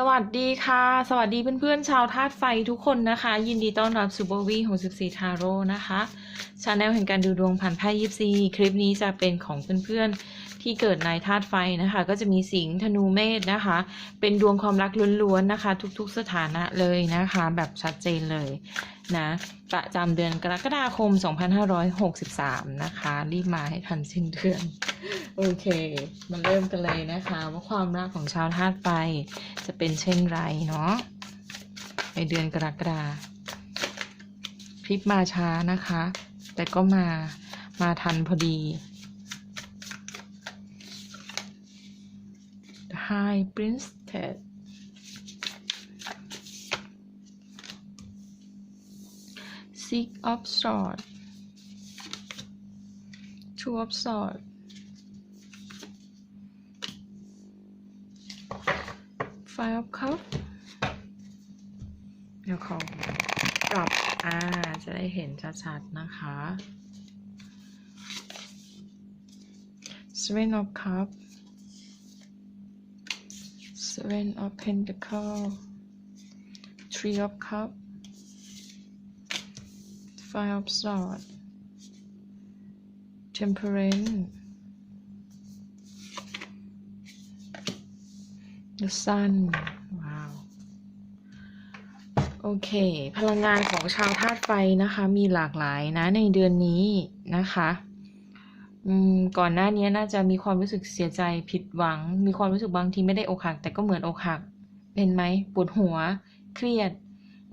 สวัสดีค่ะ สวัสดีเพื่อนๆ ชาวธาตุไฟทุกคนนะคะ ยินดีต้อนรับสู่โบวี่64ทาโร่นะคะชาแนลแห่งการดูดวงผ่านไพ่ยิปซี คลิปนี้จะเป็นของเพื่อน ที่เกิดในธาตุไฟนะคะ ก็จะมีสิงห์ธนูเมษนะคะ เป็นดวงความรักล้วนๆนะคะ ทุกๆสถานะเลยนะคะ แบบชัดเจนเลยนะประจำเดือนกรกฎาคม 2563 นะคะ รีบมาให้ทันสิ้นเดือน โอเค มาเริ่มกันเลยนะคะ ว่าความรักของชาวธาตุไฟจะเป็นเช่นไรเนาะในเดือนกรกฎาคลิปมาช้านะคะ แต่ก็มามาทันพอดี High Priestess Six of Swords Two of Swords Five of Cups เดี๋ยวขอปรับ อ่า จะได้เห็นชัดๆ นะคะ Seven of Cups Seven of Pentacles Three of Cups Five of Swords Temperance The Sun ว้าว โอเค พลังงานของชาวธาตุไฟนะคะ มีหลากหลายนะในเดือนนี้นะคะ อืม ก่อนหน้านี้น่าจะมีความรู้สึกเสียใจผิดหวัง มีความรู้สึกบางทีไม่ได้อกหัก แต่ก็เหมือนอกหัก เป็นไหมปวดหัว เครียด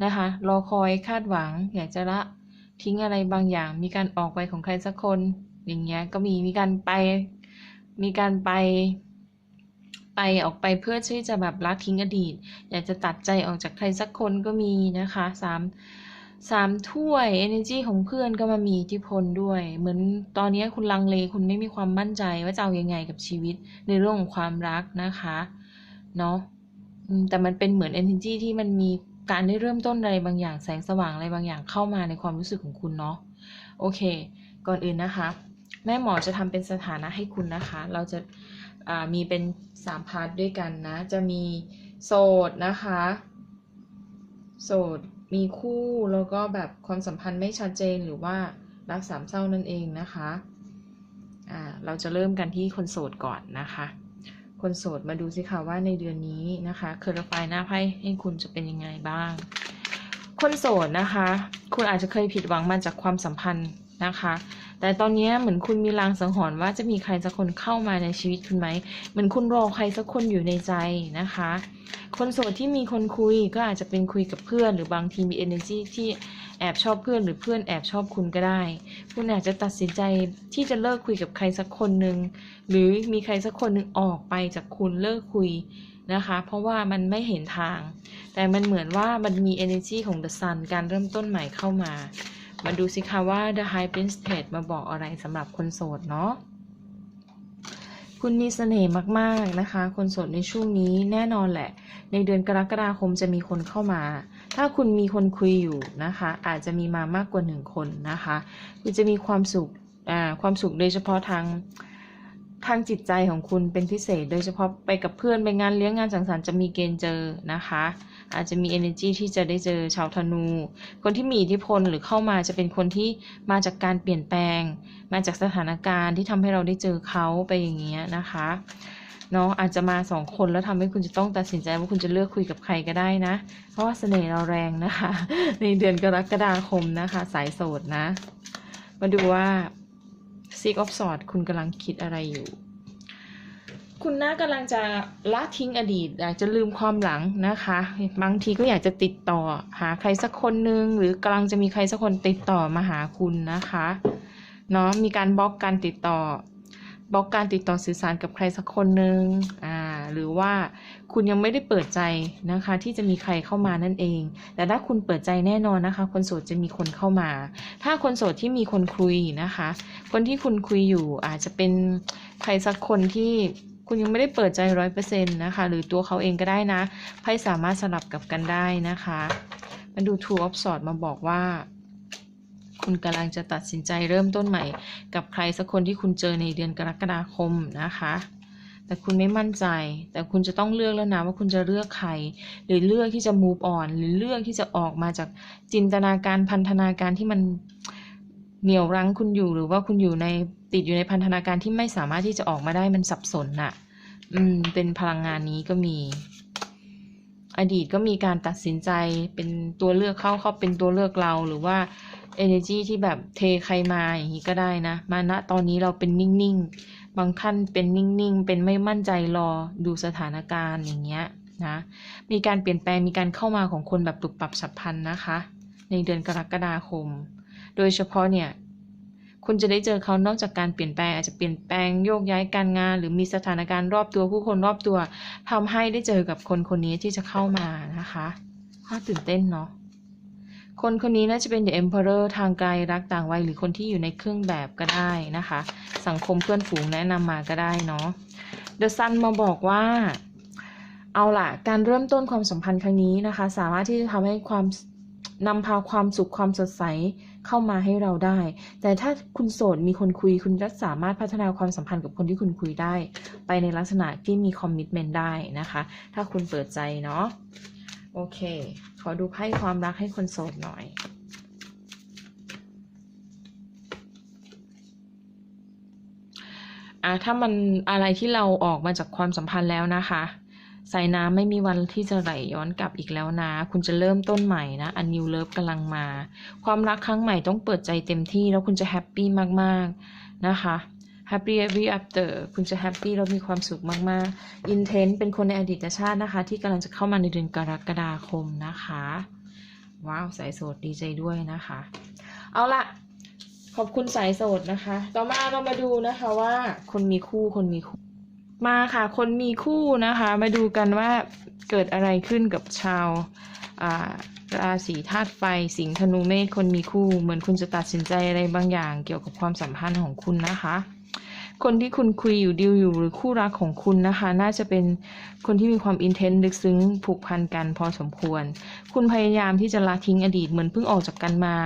นะคะ รอคอยคาดหวัง อยากจะละทิ้งอะไรบางอย่าง มีการออกไปของใครสักคน อย่างเงี้ยก็มีมีการไป มีการไป ไปออกไปเพื่อที่จะแบบละทิ้งอดีต อยากจะตัดใจออกจากใครสักคนก็มีนะคะสาม สามถ้วย energy ของเพื่อนก็มามีอิทธิพลด้วย เหมือนตอนนี้คุณลังเลคุณไม่มีความมั่นใจว่าจะเอาอยังไงกับชีวิตในเรื่องของความรักนะคะเนาะแต่มันเป็นเหมือน energy ที่มันมีการได้เริ่มต้นอะไรบางอย่างแสงสว่างอะไรบางอย่างเข้ามาในความรู้สึกของคุณเนาะโอเค ก่อนอื่นนะคะ แม่หมอจะทำเป็นสถานะให้คุณนะคะ เราจะามีเป็นสามพาร์ทด้วยกันนะ จะมีโสดนะคะ โสด มีคู่แล้วก็แบบความสัมพันธ์ไม่ชัดเจนหรือว่ารักสามเศร้านั่นเองนะคะอ่าเราจะเริ่มกันที่คนโสดก่อนนะคะ คนโสดมาดูสิคะว่าในเดือนนี้นะคะเคอร์ไฟหน้าไพ่ให้คุณจะเป็นยังไงบ้าง คนโสดนะคะ คุณอาจจะเคยผิดหวังมาจากความสัมพันธ์นะคะ แต่ตอนนี้เหมือนคุณมีลางสังหรณ์ว่าจะมีใครสักคนเข้ามาในชีวิตคุณไหม เหมือนคุณรอใครสักคนอยู่ในใจนะคะ คนโสดที่มีคนคุยก็อาจจะเป็นคุยกับเพื่อน หรือบางทีมี energy ที่แอบชอบเพื่อนหรือเพื่อนแอบชอบคุณก็ได้ คุณอาจจะตัดสินใจที่จะเลิกคุยกับใครสักคนหนึ่งหรือมีใครสักคนหนึ่งออกไปจากคุณเลิกคุยนะคะ เพราะว่ามันไม่เห็นทาง แต่มันเหมือนว่ามันมี energy ของ the sun การเริ่มต้นใหม่เข้ามา มาดูสิคะว่า the high priestess มาบอกอะไรสำหรับคนโสดเนาะคุณมีเสน่ห์มากๆนะคะ คนโสดในช่วงนี้แน่นอนแหละ ในเดือนกรกฎาคมจะมีคนเข้ามา ถ้าคุณมีคนคุยอยู่นะคะ อาจจะมีมามากกว่าหนึ่งคนนะคะ คุณจะมีความสุขอ่าความสุขโดยเฉพาะทาง ทางจิตใจของคุณเป็นพิเศษ โดยเฉพาะไปกับเพื่อนไปงานเลี้ยงงานสังสรรค์จะมีเกณฑ์เจอนะคะ อาจจะมี energy ที่จะได้เจอชาวธนู คนที่มีอิทธิพลหรือเข้ามาจะเป็นคนที่มาจากการเปลี่ยนแปลง มาจากสถานการณ์ที่ทำให้เราได้เจอเขาไปอย่างเงี้ยนะคะเนาะอาจจะมาสองคนแล้วทำให้คุณจะต้องตัดสินใจว่าคุณจะเลือกคุยกับใครก็ได้นะ เพราะว่าเสน่ห์เราแรงนะคะ ในเดือนกรกฎาคมนะคะ สายโสดนะ มาดูว่า Six of Swords คุณกำลังคิดอะไรอยู่ คุณน่ากำลังจะละทิ้งอดีต อยากจะลืมความหลังนะคะ บางทีก็อยากจะติดต่อ หาใครสักคนหนึ่งหรือกำลังจะมีใครสักคนติดต่อมาหาคุณนะคะเนาะมีการบล็อกการติดต่อ บล็อกการติดต่อสื่อสารกับใครสักคนหนึ่งอ่า หรือว่าคุณยังไม่ได้เปิดใจนะคะ ที่จะมีใครเข้ามานั่นเอง แต่ถ้าคุณเปิดใจแน่นอนนะคะ คนโสดจะมีคนเข้ามา ถ้าคนโสดที่มีคนคุยนะคะ คนที่คุณคุยอยู่อาจจะเป็นใครสักคนที่คุณยังไม่ได้เปิดใจร้อยเปอร์เซ็นต์นะคะ หรือตัวเขาเองก็ได้นะไพ่สามารถสลับกับกันได้นะคะมาดู Two of Swords มาบอกว่าคุณกำลังจะตัดสินใจเริ่มต้นใหม่ กับใครสักคนที่คุณเจอในเดือนกรกฎาคมนะคะ แต่คุณไม่มั่นใจ แต่คุณจะต้องเลือกแล้วนะว่าคุณจะเลือกใคร หรือเลือกที่จะ move on หรือเลือกที่จะออกมาจากจินตนาการพันธนาการที่มันเหนี่ยวรั้งคุณอยู่ หรือว่าคุณอยู่ในติดอยู่ในพันธนาการที่ไม่สามารถที่จะออกมาได้มันสับสนน่ะ อืม เป็นพลังงานนี้ก็มี อดีตก็มีการตัดสินใจเป็นตัวเลือกเข้าเข้าเป็นตัวเลือกเราหรือว่า energy ที่แบบเทใครมาอย่างนี้ก็ได้นะ มาณตอนนี้เราเป็นนิ่งๆ บางท่านเป็นนิ่งๆ เป็นไม่มั่นใจรอดูสถานการณ์อย่างเงี้ยนะมีการเปลี่ยนแปลงมีการเข้ามาของคนแบบปรับปรับฉับพลันนะคะ ในเดือนกรกฎาคม โดยเฉพาะเนี่ยคุณจะได้เจอเขานอกจากการเปลี่ยนแปลงอาจจะเปลี่ยนแปลงโยกย้ายการงาน หรือมีสถานการณ์รอบตัวผู้คนรอบตัวทำให้ได้เจอกับคนคนนี้ที่จะเข้ามานะคะน่าตื่นเต้นเนาะ คนคนนี้น่าจะเป็น The Emperor ทางไกลรักต่างวัยหรือคนที่อยู่ในเครื่องแบบก็ได้นะคะ สังคมเพื่อนฝูงแนะนำมาก็ได้เนาะ The Sun มาบอกว่า เอาล่ะ การเริ่มต้นความสัมพันธ์ครั้งนี้นะคะ สามารถที่จะทำให้ความนำพาความสุขความสดใสเข้ามาให้เราได้ แต่ถ้าคุณโสดมีคนคุย คุณจะสามารถพัฒนาความสัมพันธ์กับคนที่คุณคุยได้ ไปในลักษณะที่มีคอมมิชเมนต์ได้นะคะ ถ้าคุณเปิดใจเนาะ โอเค ขอดูไพ่ความรักให้คนโสดหน่อยอะถ้ามันอะไรที่เราออกมาจากความสัมพันธ์แล้วนะคะสายน้ำไม่มีวันที่จะไหลย้อนกลับอีกแล้วนะ คุณจะเริ่มต้นใหม่นะ อันนิวเลิฟกำลังมา ความรักครั้งใหม่ต้องเปิดใจเต็มที่แล้วคุณจะแฮปปี้มากๆนะคะ happy every after คุณจะแฮปปี้แล้วมีความสุขมากๆ intent เป็นคนในอดีตชาตินะคะ ที่กำลังจะเข้ามาในเดือนกรกฎาคมนะคะ ว้าว สายโสดดีใจด้วยนะคะ เอาละขอบคุณสายโสดนะคะ ต่อมาเรามาดูนะคะว่าคนมีคู่คนมีคู่ มาค่ะ คนมีคู่นะคะ มาดูกันว่าเกิดอะไรขึ้นกับชาวราศีธาตุไฟ สิงห์ธนูเมษคนมีคู่ เหมือนคุณจะตัดสินใจอะไรบางอย่างเกี่ยวกับความสัมพันธ์ของคุณนะคะ คนที่คุณคุยอยู่ดีลอยู่หรือคู่รักของคุณนะคะ น่าจะเป็นคนที่มีความอินเทนต์ลึกซึ้งผูกพันกันพอสมควร คุณพยายามที่จะละทิ้งอดีตเหมือนเพิ่งออกจากกันมา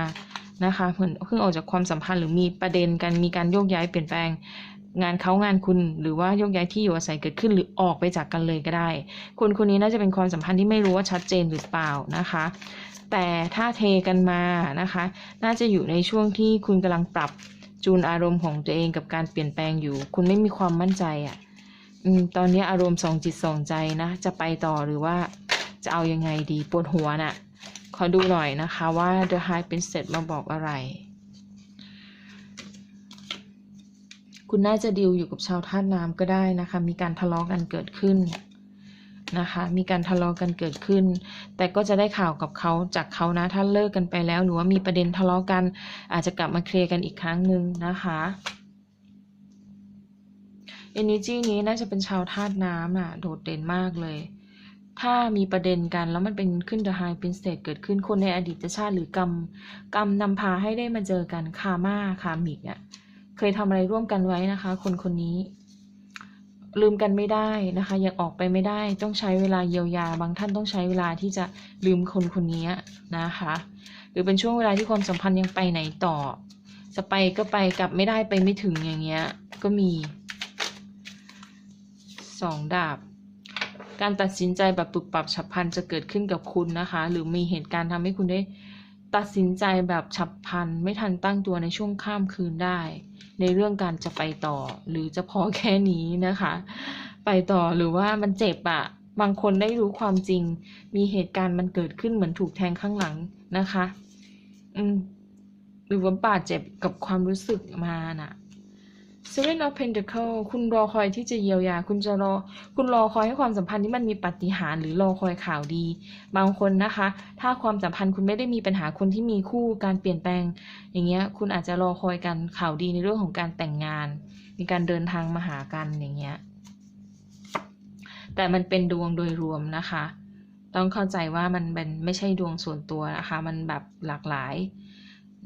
นะคะเหมือนเพิ่งออกจากความสัมพันธ์หรือมีประเด็นกันมีการโยกย้ายเปลี่ยนแปลงงานเขางานคุณหรือว่ายกย้ายที่อยู่อาศัยเกิดขึ้นหรือออกไปจากกันเลยก็ได้ คนคนนี้น่าจะเป็นความสัมพันธ์ที่ไม่รู้ว่าชัดเจนหรือเปล่านะคะ แต่ถ้าเทกันมานะคะ น่าจะอยู่ในช่วงที่คุณกำลังปรับ จูนอารมณ์ของตัวเองกับการเปลี่ยนแปลงอยู่ คุณไม่มีความมั่นใจอะ่ะตอนนี้อารมณ์สองจิตสองใจนะ จะไปต่อหรือว่าจะเอายังไงดีปวดหัวน่ะ ขอดูหน่อยนะคะว่า The High Priestess มาบอกอะไร คุณน่าจะดีลอยู่กับชาวธาตุน้ำก็ได้นะคะ มีการทะเลาะกันเกิดขึ้น นะคะ มีการทะเลาะกันเกิดขึ้น แต่ก็จะได้ข่าวกับเขาจากเขานะ ถ้าเลิกกันไปแล้ว หรือว่ามีประเด็นทะเลาะกัน อาจจะกลับมาเคลียร์กันอีกครั้งหนึ่งนะคะ energy นี้น่าจะเป็นชาวธาตุน้ำอะโดดเด่นมากเลย ถ้ามีประเด็นกันแล้วมันเป็นขึ้น the high priestess เกิดขึ้นคนในอดีตชาติหรือกรรม กรรมนำพาให้ได้มาเจอกันคาม่าคามิกอะเคยทำอะไรร่วมกันไว้นะคะ คนคนนี้ ลืมกันไม่ได้นะคะ ยังออกไปไม่ได้ต้องใช้เวลาเยียวยา บางท่านต้องใช้เวลาที่จะลืมคนคนนี้นะคะ หรือเป็นช่วงเวลาที่ความสัมพันธ์ยังไปไหนต่อ จะไปก็ไปกลับไม่ได้ไปไม่ถึงอย่างเงี้ย ก็มีสองดาบ การตัดสินใจแบบปรับปรับฉับพลันจะเกิดขึ้นกับคุณนะคะ หรือมีเหตุการณ์ทำให้คุณได้ ตัดสินใจแบบฉับพลันไม่ทันตั้งตัวในช่วงข้ามคืนได้ ในเรื่องการจะไปต่อ หรือจะพอแค่นี้นะคะ ไปต่อหรือว่ามันเจ็บอะบางคนได้รู้ความจริง มีเหตุการณ์มันเกิดขึ้นเหมือนถูกแทงข้างหลังนะคะ อืมหรือว่าบาดเจ็บกับความรู้สึกมาน่ะ Seven of Pentacle คุณรอคอยที่จะเยียวยา คุณจะรอ คุณรอคอยให้ความสัมพันธ์ที่มันมีปฏิหารหรือรอคอยข่าวดี บางคนนะคะ ถ้าความสัมพันธ์คุณไม่ได้มีปัญหาคนที่มีคู่การเปลี่ยนแปลง อย่างเงี้ย คุณอาจจะรอคอยกันข่าวดีในเรื่องของการแต่งงาน มีการเดินทางมาหากันอย่างเงี้ย แต่มันเป็นดวงโดยรวมนะคะ ต้องเข้าใจว่ามันเป็นไม่ใช่ดวงส่วนตัวนะคะ มันแบบหลากหลาย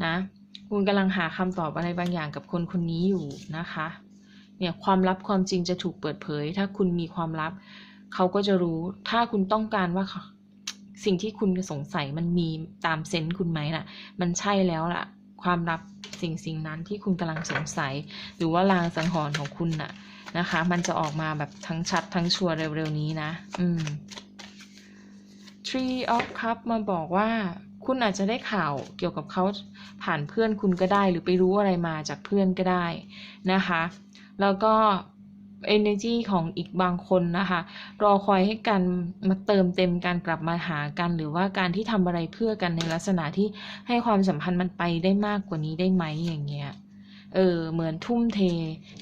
นะ คุณกำลังหาคำตอบอะไรบางอย่างกับคนคนนี้อยู่นะคะ เนี่ยความลับความจริงจะถูกเปิดเผย ถ้าคุณมีความลับ เขาก็จะรู้ ถ้าคุณต้องการว่าสิ่งที่คุณสงสัยมันมีตามเซนส์คุณไหมน่ะ มันใช่แล้วล่ะ ความลับสิ่งสิ่งนั้นที่คุณกำลังสงสัย หรือว่าลางสังหรณ์ของคุณน่ะนะคะ มันจะออกมาแบบทั้งชัดทั้งชัวร์เร็วๆนี้นะ อืม Tree of Cup มาบอกว่า คุณอาจจะได้ข่าวเกี่ยวกับเขาผ่านเพื่อนคุณก็ได้ หรือไปรู้อะไรมาจากเพื่อนก็ได้นะคะ แล้วก็ energy ของอีกบางคนนะคะ รอคอยให้กันมาเติมเต็มการกลับมาหากัน หรือว่าการที่ทำอะไรเพื่อกันในลักษณะที่ให้ความสัมพันธ์มันไปได้มากกว่านี้ได้ไหมอย่างเงี้ยเออเหมือนทุ่มเท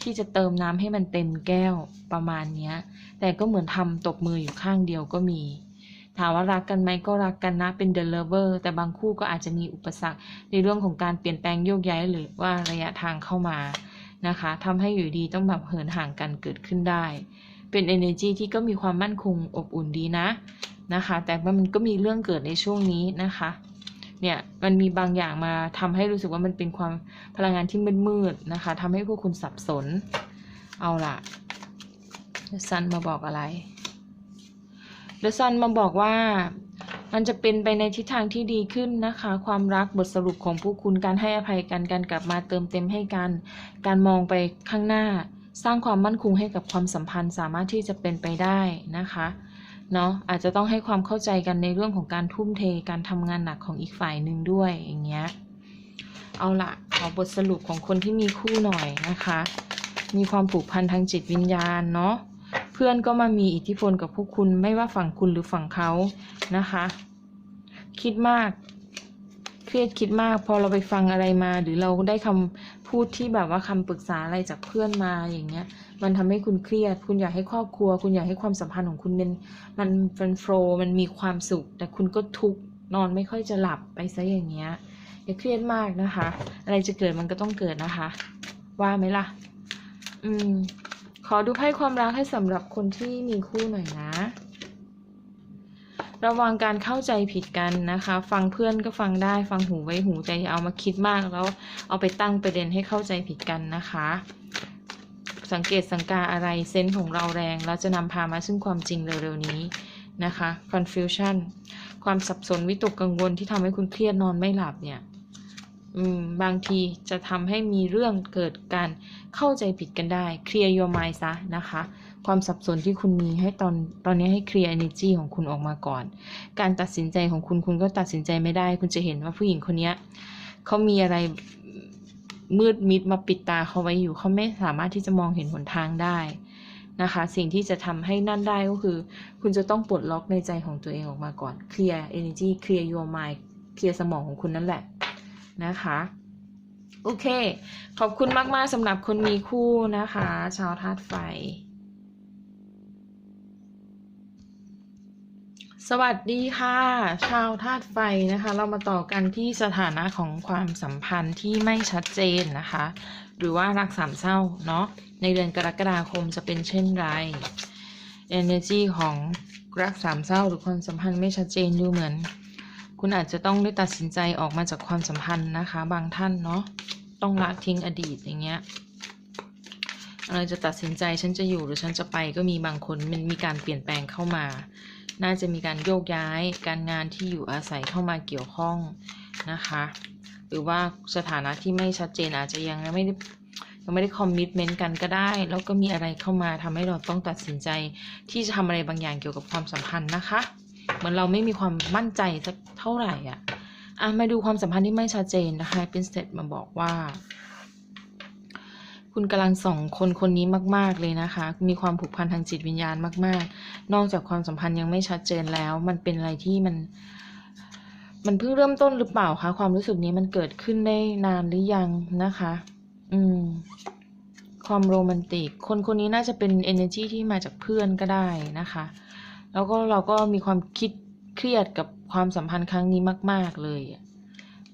ที่จะเติมน้ำให้มันเต็มแก้วประมาณเนี้ย แต่ก็เหมือนทำตบมืออยู่ข้างเดียวก็มี ถามว่ารักกันไหมก็รักกันนะเป็น the lover แต่บางคู่ก็อาจจะมีอุปสรรค ในเรื่องของการเปลี่ยนแปลงโยกย้ายหรือว่าระยะทางเข้ามานะคะทำให้อยู่ดีต้องแบบเหินห่างกันเกิดขึ้นได้ เป็น energy ที่ก็มีความมั่นคงอบอุ่นดีนะนะคะ แต่ว่ามันก็มีเรื่องเกิดในช่วงนี้นะคะเนี่ยมันมีบางอย่างมาทำให้รู้สึกว่ามันเป็นความพลังงานที่มืดๆนะคะทำให้พวกคุณสับสน เอาล่ะซันมาบอกอะไร เดอะซันมาบอกว่ามันจะเป็นไปในทิศทางที่ดีขึ้นนะคะ ความรักบทสรุปของพวกคุณการให้อภัยกันการกลับมาเติมเต็มให้กัน การมองไปข้างหน้า สร้างความมั่นคงให้กับความสัมพันธ์สามารถที่จะเป็นไปได้นะคะเนาะอาจจะต้องให้ความเข้าใจกันในเรื่องของการทุ่มเทการทำงานหนักของอีกฝ่ายหนึ่งด้วยอย่างเงี้ยเอาละขอบทสรุปของคนที่มีคู่หน่อยนะคะ มีความผูกพันทางจิตวิญญาณเนาะ พื่อนก็มามีอิทธิพลกับพวกคุณไม่ว่าฝั่งคุณหรือฝั่งเขานะคะ คิดมาก เครียดคิดมาก พอเราไปฟังอะไรมา หรือเราได้คำพูดที่แบบว่าคำปรึกษาอะไรจากเพื่อนมาอย่างเงี้ย มันทำให้คุณเครียด คุณอยากให้ครอบครัว คุณอยากให้ความสัมพันธ์ของคุณเป็นมันเป็นโฟล์มันมีความสุข แต่คุณก็ทุกข์นอนไม่ค่อยจะหลับไปซะอย่างเงี้ยอย่าเครียดมากนะคะ อะไรจะเกิดมันก็ต้องเกิดนะคะ ว่าไหมล่ะ อืม ขอดูไพ่ความรักให้สำหรับคนที่มีคู่หน่อยนะ ระวังการเข้าใจผิดกันนะคะ ฟังเพื่อนก็ฟังได้ฟังหูไว้หูใจเอามาคิดมากแล้วเอาไปตั้งประเด็นให้เข้าใจผิดกันนะคะ สังเกตสังกาอะไรเซนส์ของเราแรงแล้วจะนำพามาซึ่งความจริงเร็วๆนี้นะคะ confusion ความสับสนวิตกกังวลที่ทำให้คุณเครียดนอนไม่หลับเนี่ย บางทีจะทำให้มีเรื่องเกิดการเข้าใจผิดกันได้ เคลียร์ your mind ซะนะคะ ความสับสนที่คุณมีให้ตอนตอนนี้ให้เคลียร์ energy ของคุณออกมาก่อน การตัดสินใจของคุณคุณก็ตัดสินใจไม่ได้ คุณจะเห็นว่าผู้หญิงคนนี้เขามีอะไรมืดมิดมาปิดตาเขาไว้อยู่ เขาไม่สามารถที่จะมองเห็นหนทางได้นะคะ สิ่งที่จะทำให้นั่นได้ก็คือ คุณจะต้องปลดล็อกในใจของตัวเองออกมาก่อน เคลียร์ energy เคลียร์ your mind เคลียร์สมองของคุณนั่นแหละ นะคะ โอเค ขอบคุณมาก ๆสำหรับคนมีคู่นะคะ ชาวธาตุไฟ สวัสดีค่ะ ชาวธาตุไฟนะคะ เรามาต่อกันที่สถานะของความสัมพันธ์ที่ไม่ชัดเจนนะคะ หรือว่ารักสามเศร้าเนาะในเดือนกรกฎาคมจะเป็นเช่นไร energy ของรักสามเศร้าหรือความสัมพันธ์ไม่ชัดเจนดูเหมือน คุณอาจจะต้องได้ตัดสินใจออกมาจากความสัมพันธ์นะคะ บางท่านเนาะต้องละทิ้งอดีตอย่างเงี้ยอะไรจะตัดสินใจฉันจะอยู่หรือฉันจะไปก็มีบางคนมันมีการเปลี่ยนแปลงเข้ามา น่าจะมีการโยกย้ายการงานที่อยู่อาศัยเข้ามาเกี่ยวข้องนะคะ หรือว่าสถานะที่ไม่ชัดเจนอาจจะยังไม่ได้ยังไม่ได้คอมมิชเมนต์กันก็ได้ แล้วก็มีอะไรเข้ามาทำให้เราต้องตัดสินใจที่จะทำอะไรบางอย่างเกี่ยวกับความสัมพันธ์นะคะ เหมือนเราไม่มีความมั่นใจสักเท่าไหร่อะอะมาดูความสัมพันธ์ที่ไม่ชัดเจนนะคะเป็นสเตตมาบอกว่า คุณกำลังส่องคนคนนี้มาก ๆเลยนะคะ มีความผูกพันทางจิตวิญญาณมาก ๆ นอกจากความสัมพันธ์ยังไม่ชัดเจนแล้ว มันเป็นอะไรที่มัน มันเพิ่งเริ่มต้นหรือเปล่าคะความรู้สึกนี้มันเกิดขึ้นได้นานหรือยังนะคะ อืมความโรแมนติก คนคนนี้น่าจะเป็น energy ที่มาจากเพื่อนก็ได้นะคะ แล้วก็เราก็มีความคิดเครียดกับความสัมพันธ์ครั้งนี้มาก ๆ เลย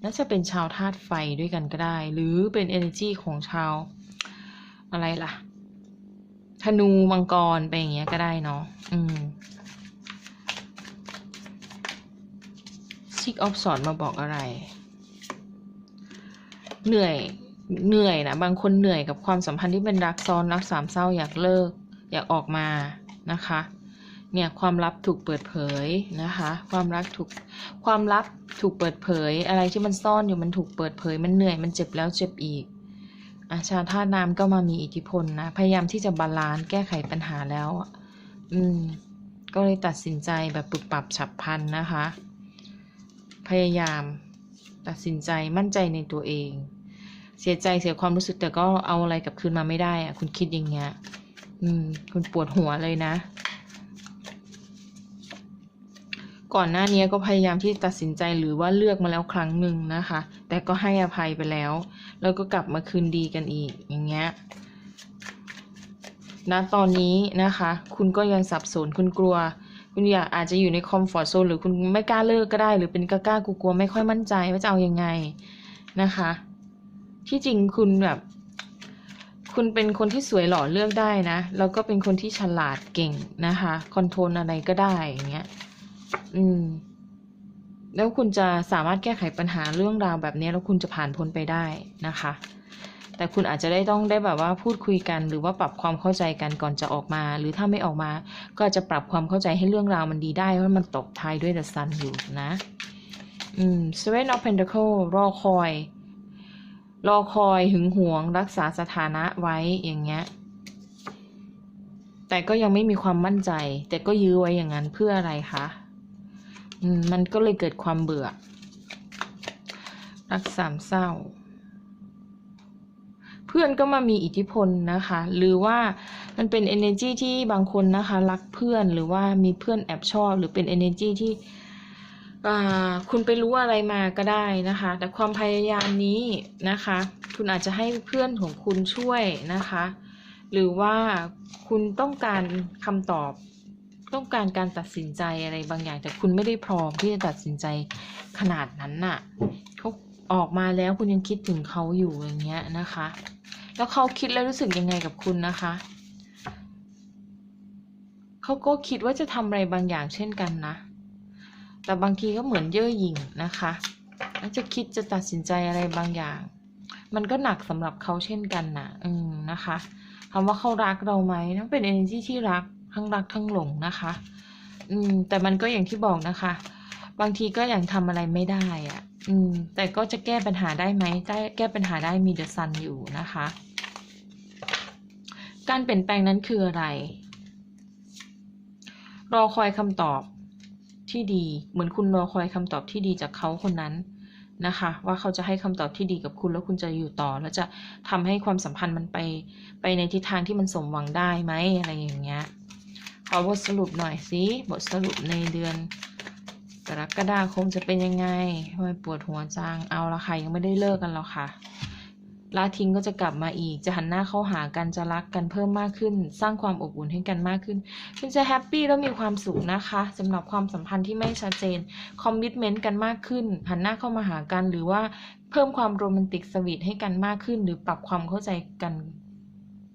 น่าจะเป็นชาวธาตุไฟด้วยกันก็ได้ หรือเป็น energy ของชาวอะไรล่ะ ธนูมังกรไปอย่างเงี้ยก็ได้เนาะอืม Six of s w o r d มาบอกอะไร เหนื่อยเหนื่อยนะบางคนเหนื่อยกับความสัมพันธ์ที่เป็นรักซ้อนรักสามเศร้าอยากเลิก อยากออกมานะคะ เนี่ยความลับถูกเปิดเผยนะคะ ความรักถูกความลับถูกเปิดเผย อะไรที่มันซ่อนอยู่มันถูกเปิดเผย มันเหนื่อยมันเจ็บแล้วเจ็บอีกอาชาธาตุน้ำก็มามีอิทธิพลนะพยายามที่จะบาลานซ์แก้ไขปัญหาแล้ว อืม ก็เลยตัดสินใจแบบปรับปรับฉับพลันนะคะ พยายามตัดสินใจมั่นใจในตัวเอง เสียใจเสียความรู้สึกแต่ก็เอาอะไรกลับคืนมาไม่ได้อะคุณคิดอย่างเงี้ย อืม คุณปวดหัวเลยนะ ก่อนหน้านี้ก็พยายามที่ตัดสินใจหรือว่าเลือกมาแล้วครั้งหนึ่งนะคะ แต่ก็ให้อภัยไปแล้ว แล้วก็กลับมาคืนดีกันอีกอย่างเงี้ยณตอนนี้นะคะ คุณก็ยังสับสนคุณกลัว คุณอยากอาจจะอยู่ในคอมฟอร์ทโซนหรือคุณไม่กล้าเลิกก็ได้ หรือเป็นกล้ากล้ากลัวไม่ค่อยมั่นใจว่าจะเอาอยังไงนะคะ ที่จริงคุณแบบคุณเป็นคนที่สวยหล่อเลือกได้นะ แล้วก็เป็นคนที่ฉลาดเก่งนะคะ คอนโทรลอะไรก็ได้อย่างเงี้ย อืม แล้วคุณจะสามารถแก้ไขปัญหาเรื่องราวแบบนี้แล้วคุณจะผ่านพ้นไปได้นะคะ แต่คุณอาจจะได้ต้องได้แบบว่าพูดคุยกัน หรือว่าปรับความเข้าใจกันก่อนจะออกมา หรือถ้าไม่ออกมา ก็จจะปรับความเข้าใจให้เรื่องราวมันดีได้เพราะมันตกท้ายด้วย The Sun อยู่นะอืม Seven of Pentacles รอคอย รอคอยหึงหวง รักษาสถานะไว้อย่างเงี้ย แต่ก็ยังไม่มีความมั่นใจ แต่ก็ยื้อไว้อย่างนั้นเพื่ออะไรคะ มันก็เลยเกิดความเบื่อ รักสามเศร้า เพื่อนก็มามีอิทธิพลนะคะ หรือว่ามันเป็น energy ที่บางคนนะคะ รักเพื่อนหรือว่ามีเพื่อนแอบชอบ หรือเป็น energy ที่คุณไปรู้อะไรมาก็ได้นะคะ แต่ความพยายามนี้นะคะ คุณอาจจะให้เพื่อนของคุณช่วยนะคะ หรือว่าคุณต้องการคำตอบ ต้องการการตัดสินใจอะไรบางอย่าง แต่คุณไม่ได้พร้อมที่จะตัดสินใจขนาดนั้นน่ะเขาออกมาแล้วคุณยังคิดถึงเขาอยู่อย่างเงี้ยนะคะ แล้วเขาคิดแล้วรู้สึกยังไงกับคุณนะคะเขาก็คิดว่าจะทำอะไรบางอย่างเช่นกันนะ แต่บางทีก็เหมือนเย่อหยิ่งนะคะแล้วจะคิดจะตัดสินใจอะไรบางอย่าง มันก็หนักสำหรับเขาเช่นกันนะอืมนะคะคำว่าเขารักเราไหมนั่นเป็น energy ที่รัก ทั้งรักทั้งหลงนะคะ อืม แต่มันก็อย่างที่บอกนะคะ บางทีก็ยังทำอะไรไม่ได้อะ่ะ อืม แต่ก็จะแก้ปัญหาได้ไหมได้แก้ปัญหาได้มีเดอะซันอยู่นะคะ การเปลี่ยนแปลงนั้นคืออะไร รอคอยคำตอบที่ดี เหมือนคุณรอคอยคำตอบที่ดีจากเขาคนนั้นนะคะ ว่าเขาจะให้คำตอบที่ดีกับคุณแล้วคุณจะอยู่ต่อ แล้วจะทำให้ความสัมพันธ์มันไป ไปในทิศทางที่มันสมหวังได้ไหมอะไรอย่างเงี้ย ขอบทสรุปหน่อยสิบทสรุปในเดือนกรกฎาคมจะเป็นยังไงทำไมปวดหัวจังเอาละค่ะยังไม่ได้เลิกกันหรอกค่ะละทิ้งก็จะกลับมาอีก จะหันหน้าเข้าหากัน จะรักกันเพิ่มมากขึ้น สร้างความอบอุ่นให้กันมากขึ้น คุณจะแฮปปี้แล้วมีความสุขนะคะสำหรับความสัมพันธ์ที่ไม่ชัดเจน คอมมิชเมนต์กันมากขึ้น หันหน้าเข้ามาหากัน หรือว่าเพิ่มความโรแมนติกสวีทให้กันมากขึ้น หรือปรับความเข้าใจกัน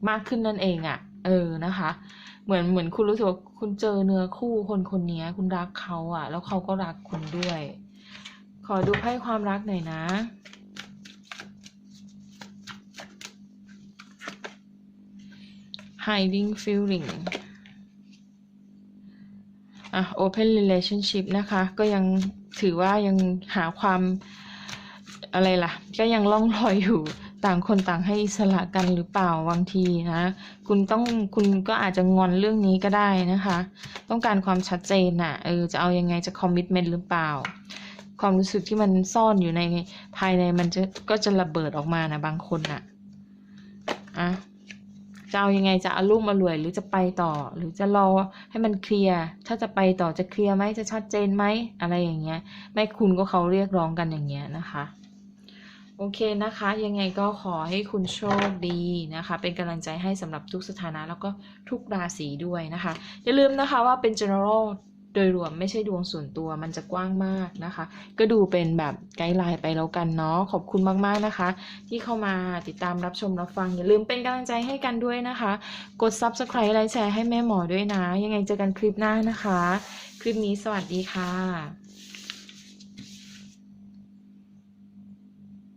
มากขึ้นนั่นเองอะ่ะ เออนะคะ เหมือนเหมือนคุณรู้สึกว่าคุณเจอเนื้อคู่คนคนนี้คุณรักเขาอะ่ะแล้วเขาก็รักคุณด้วย ขอดูไพ่ความรักหน่อยนะ hiding feeling อะ open relationship นะคะ ก็ยังถือว่ายังหาความอะไรล่ะ ก็ยังล่องลอยอยู่ ต่างคนต่างให้อิสระกันหรือเปล่าบางทีนะ คุณต้องคุณก็อาจจะงอนเรื่องนี้ก็ได้นะคะ ต้องการความชัดเจนน่ะเออจะเอายังไงจะคอมมิ t เมนต์หรือเปล่า ความรู้สึกที่มันซ่อนอยู่ในภายในมันจะก็จะระเบิดออกมานะบางคนน่ะอะจะเอายังไงจะอารุ่มอรวย หรือจะไปต่อ หรือจะรอให้มันเคลียร์ถ้าจะไปต่อจะเคลียร์ไหมจะชัดเจนไหมอะไรอย่างเงี้ยแม่คุณก็เขาเรียกร้องกันอย่างเงี้ยนะคะ โอเคนะคะ ยังไงก็ขอให้คุณโชคดีนะคะ เป็นกำลังใจให้สำหรับทุกสถานะแล้วก็ทุกราศีด้วยนะคะ อย่าลืมนะคะว่าเป็น general โดยรวมไม่ใช่ดวงส่วนตัวมันจะกว้างมากนะคะ ก็ดูเป็นแบบไกด์ไลน์ไปแล้วกันเนาะขอบคุณมากๆนะคะ ที่เข้ามาติดตามรับชมรับฟัง อย่าลืมเป็นกำลังใจให้กันด้วยนะคะ กด subscribe ไลค์แชร์ให้แม่หมอด้วยนะ ยังไงเจอกันคลิปหน้านะคะ คลิปนี้สวัสดีค่ะ